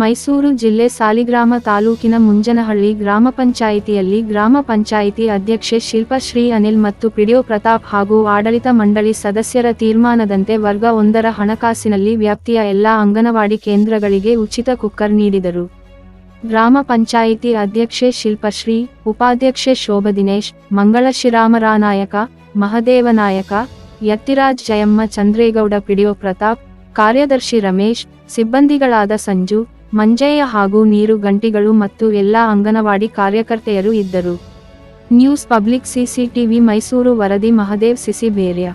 ಮೈಸೂರು ಜಿಲ್ಲೆ ಸಾಲಿಗ್ರಾಮ ತಾಲೂಕಿನ ಮುಂಜನಹಳ್ಳಿ ಗ್ರಾಮ ಪಂಚಾಯಿತಿಯಲ್ಲಿ ಗ್ರಾಮ ಪಂಚಾಯಿತಿ ಅಧ್ಯಕ್ಷೆ ಶಿಲ್ಪಶ್ರೀ ಅನಿಲ್ ಮತ್ತು ಪಿಡಿಒ ಪ್ರತಾಪ್ ಹಾಗೂ ಆಡಳಿತ ಮಂಡಳಿ ಸದಸ್ಯರ ತೀರ್ಮಾನದಂತೆ ವರ್ಗ ಒಂದರ ಹಣಕಾಸಿನಲ್ಲಿ ವ್ಯಾಪ್ತಿಯ ಎಲ್ಲಾ ಅಂಗನವಾಡಿ ಕೇಂದ್ರಗಳಿಗೆ ಉಚಿತ ಕುಕ್ಕರ್ ನೀಡಿದರು. ಗ್ರಾಮ ಪಂಚಾಯಿತಿ ಅಧ್ಯಕ್ಷೆ ಶಿಲ್ಪಶ್ರೀ ಉಪಾಧ್ಯಕ್ಷೆ ಶೋಭದಿನೇಶ್ ಮಂಗಳ ಶಿರಾಮರಾನಾಯಕ ಮಹದೇವನಾಯಕ ಯತ್ತಿರಾಜ್ ಜಯಮ್ಮ ಚಂದ್ರೇಗೌಡ ಪಿಡಿಒ ಪ್ರತಾಪ್, ಕಾರ್ಯದರ್ಶಿ ರಮೇಶ್, ಸಿಬ್ಬಂದಿಗಳಾದ ಸಂಜು ಮಂಜಯ್ಯ ಹಾಗೂ ನೀರು ಗಂಟಿಗಳು ಮತ್ತು ಎಲ್ಲ ಅಂಗನವಾಡಿ ಕಾರ್ಯಕರ್ತೆಯರು ಇದ್ದರು. ನ್ಯೂಸ್ ಪಬ್ಲಿಕ್ ಸಿಸಿಟಿವಿ ಮೈಸೂರು ವರದಿ ಮಹದೇವ್ ಸಿಸಿ ಬೇರ್ಯ